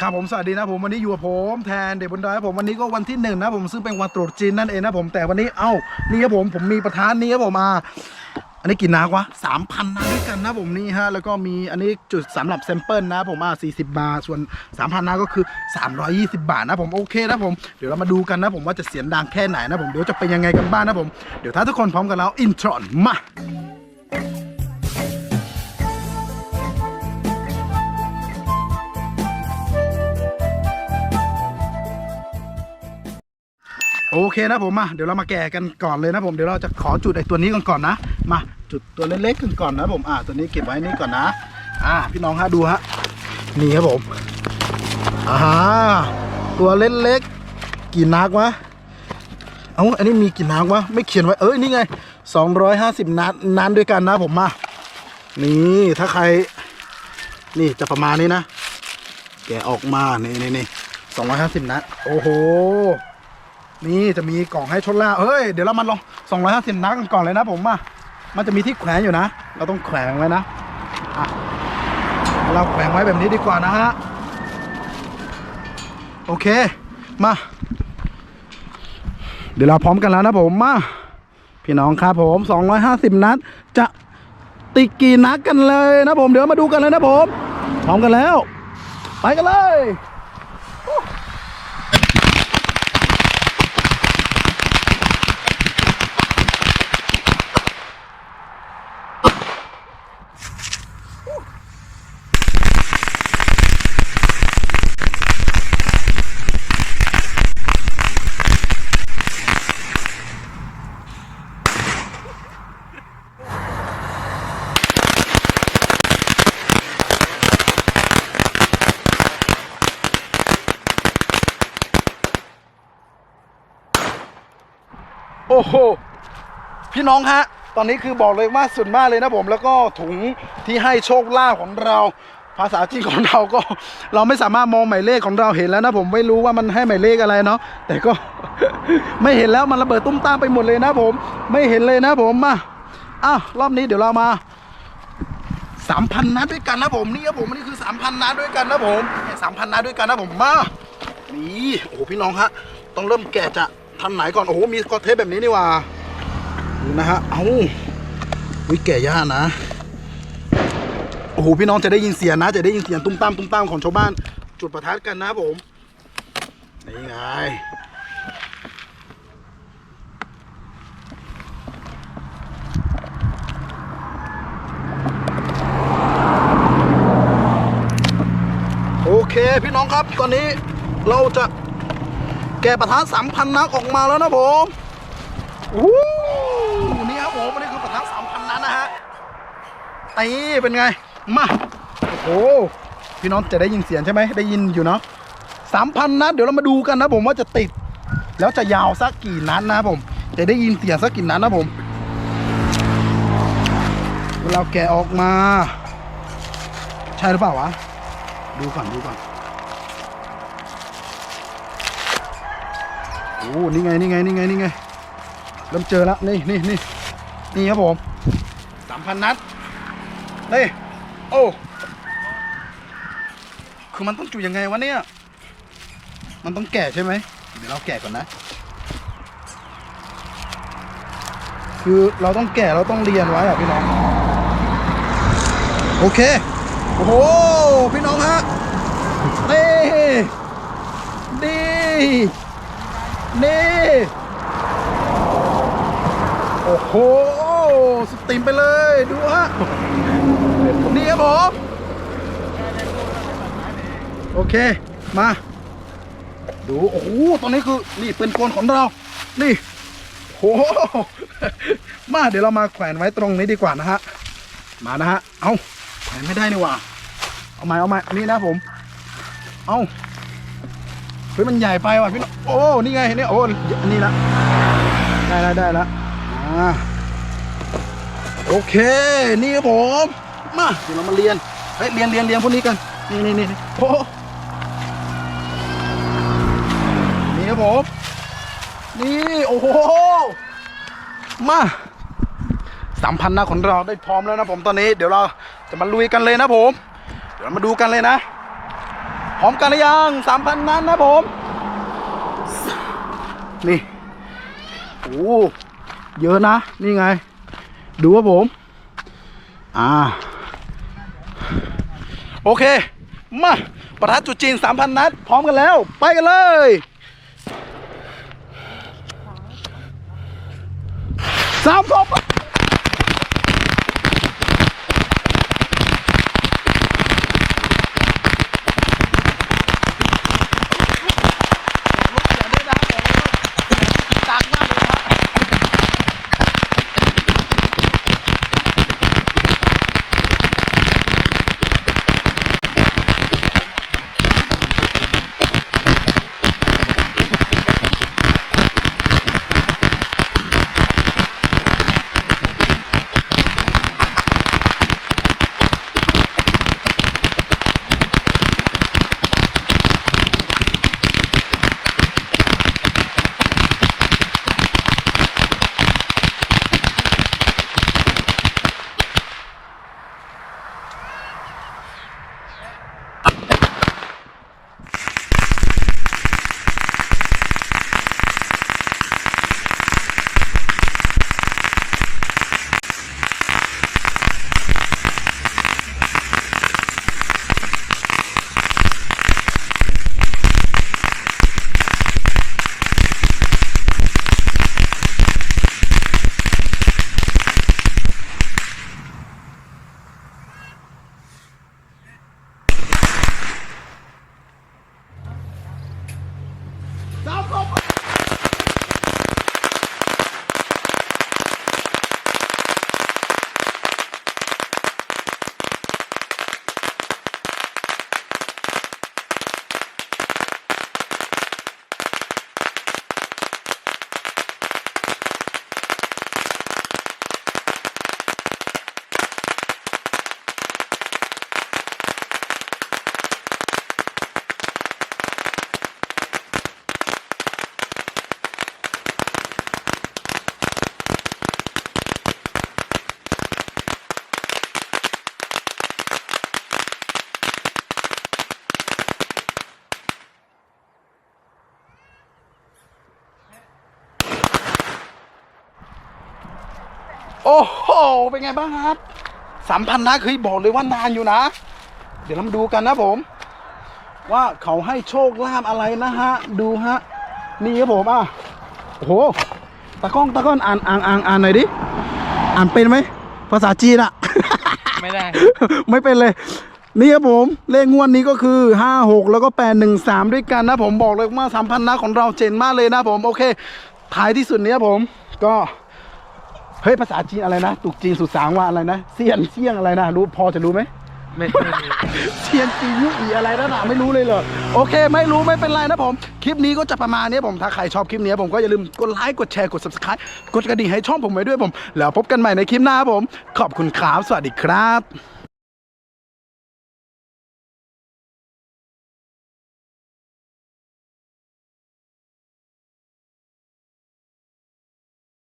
ครับผมสวัสดีนะผมวันนี้อยู่กับผมแทนเด็กบนดอยครับผมวันนี้ก็วันที่หนึ่งนะผมซึ่งเป็นวันตรุษจีนนั่นเองนะผมแต่วันนี้เอ้านี่ครับผมผมมีประธานนี้ครับผมมาอันนี้กี่นักวะสามพันนักด้วยกันนะผมนี่ฮะ แล้วก็มีอันนี้จุดสำหรับแซมเปิลนะผมอะสี่สิบบาท ส่วนสามพันนักก็คือสามร้อยี่สิบาทนะผมโอเคนะผม เดี๋ยวเรามาดูกันนะผมว่าจะเสียงดังแค่ไหนนะผม เดี๋ยวจะเป็นยังไงกันบ้างนะผม เดี๋ยวถ้าทุกคนพร้อมกันแล้วอินทรอนมา โอเคนะผมมาเดี๋ยวเรามาแกะกันก่อนเลยนะผมเดี๋ยวเราจะขอจุดไอ้ตัวนี้ก่อนก่อนนะ มาจุดตัวเล็กๆกันก่อนนะผมอ่าตัวนี้เก็บไว้นี่ก่อนนะ อ่า พี่น้องฮะดูฮะนี่ครับผมอ่าตัวเล็กๆกี่นักวะเอ้าอันนี้มีกี่นักวะไม่เขียนไว้เอ้ยนี่ไง 250 นัดนัดด้วยกันนะผมมา นี่ถ้าใคร นี่จะประมาณนี้นะ แกะออกมา นี่นี่นี่250นัด โอ้โห นี่จะมีกล่องให้ชดล่าเฮ้ย เดี๋ยวเรามาลอง250นัดกันก่อนเลยนะผมมามันจะมีที่แขวนอยู่นะ เราต้องแขวนไว้นะอะเราแขวนไว้แบบนี้ดีกว่านะฮะ โอเค มา เดี๋ยวเราพร้อมกันแล้วนะผมมาพี่น้องครับผม250นัด จะติกี่นัดกันเลยนะผม เดี๋ยวมาดูกันเลยนะผม พร้อมกันแล้ว ไปกันเลย อ้โหพี่น้องฮะ ตอนนี้คือบอกเลยว่าสุดมากเลยนะผม แล้วก็ถุงที่ให้โชคลาภของเรา ภาษาจีนของเราก็ เราไม่สามารถมองหมายเลขของเราเห็นแล้วนะผมไม่รู้ว่ามันให้หมายเลขอะไรเนาะแต่ก็ ไม่เห็นแล้วมันระเบิดตุ้มตามไปหมดเลยนะผม ไม่เห็นเลยนะผมมาอ้าวรอบนี้เดี๋ยวเรามาสามพันนัดด้วยกันนะผมนี่ครับผมนี่คือสามพันนัดด้วยกันนะผมสามพันนัดด้วยกันนะผมมานี่โอ้โหพี่น้องฮะ ต้องเริ่มแกะจะ ทันไหนก่อน โอ้โห มีกอเทปแบบนี้นี่ว่าดูนะฮะ เอ้าวิแกะยานะ โอ้โห พี่น้องจะได้ยินเสียงนะ จะได้ยินเสียงตุ้มตามตุ้มตามของชาวบ้าน จุดประทัดกันนะผม นี่ไงโอเค พี่น้องครับตอนนี้เราจะ แกประทัดสามพันนัดออกมาแล้วนะผมอู้นี่ครับผมนนี้คือประทัดสามพันนัดนะฮะตีเป็นไง มา โอ้โหพี่น้องจะได้ยินเสียงใช่ไหมได้ยินอยู่เนาะสามพันนัดเดี๋ยวเรามาดูกันนะผมว่าจะติด แล้วจะยาวสักกี่นัดนะผม จะได้ยินเสียงสักกี่นัดนะผมเราแกะออกมา ใช่หรือเปล่าวะ ดูก่อนดูก่อน โอ้นี่ไงนี่ไงนี่ไงนี่ไงเริ่มเจอแล้วนี่นี่นี่นี่ครับผมสามพันนัดนี่โอ้คือมันต้องจุยังไงวะเนี่ย มันต้องแกะใช่ไหมเดี๋ยวเราแกะก่อนนะ คือเราต้องแกะเราต้องเรียนไว้อะพี่น้อง โอเค โอ้โห พี่น้องฮะนี่นี่ นี่ โอ้โห สตรีมไปเลย ดูฮะ นี่ครับผม โอเค มา ดู โอ้โห ตอนนี้คือ นี่เป็นโกลของเรา นี่โอ้โห มาเดี๋ยวเรามาแขวนไว้ตรงนี้ดีกว่านะฮะ มานะฮะ เอาแขวนไม่ได้นี่หว่า เอาใหม่เอาใหม่นนี้นะผม เอา เฮ้ยมันใหญ่ไปว่ะพี่น้องโอ้นี่ไงเนี่ยโอ้อันนี้ละได้แล้วได้แล้วอ่าโอเค นี่ครับผมมาเดี๋ยวเรามาเรียนเฮ้ยเรียนเรียนเรียนพวกนี้กันนี่นี่นี่โอ้โหนี่ครับผมนี่โอ้โหมาสามพันนะของเราได้พร้อมแล้วนะผมตอนนี้เดี๋ยวเราจะมาลุยกันเลยนะผม เดี๋ยวมาดูกันเลยนะ พร้อมกันหรือยังสามพันนั้นนะผม นี่โอ้เยอะนะ นี่ไง ดูว่าผม อ่า โอเค มาประทัดจุดจีน3,000นัด พร้อมกันแล้ว ไปกันเลยสามศพดัง โอ้โห เป็นไงบ้างครับสามพันนะเคยบอกเลยว่านานอยู่นะ เดี๋ยวเรามาดูกันนะผม ว่าเขาให้โชคลาภอะไรนะฮะ ดูฮะ นี่ครับผมอะโอ้โหตะกล้องตะกล้องอ่านอ่านอ่านอ่านหน่อยดิ อ่านเป็นไหม ภาษาจีนอะ ไม่ได้ ไม่เป็นเลย นี่ครับผม เลขงวดนี้ก็คือ 5 6 แล้วก็ 8 1 3 ด้วยกันนะผมบอกเลยว่าสามพันนะของเราเจ๋งมากเลยนะผม โอเค ท้ายที่สุดเนี้ยผมก็ เฮ้ยภาษาจีนอะไรนะตุกจีนสุดสางว่าอะไรนะเซียนเซียงอะไรนะรู้พอจะรู้ไหมไม่ไม่มีเซียนจียุอีอะไรนั่นน่ะไม่รู้เลยเหรอโอเค ไม่รู้ไม่เป็นไรนะผม คลิปนี้ก็จะประมาณนี้ผมถ้าใครชอบคลิปนี้ผมก็อย่าลืมกดไลค์กดแชร์กด subscribe กดกระดิ่งให้ช่องผมไว้ด้วยผม แล้วพบกันใหม่ในคลิปหน้าครับผม ขอบคุณครับสวัสดีครับ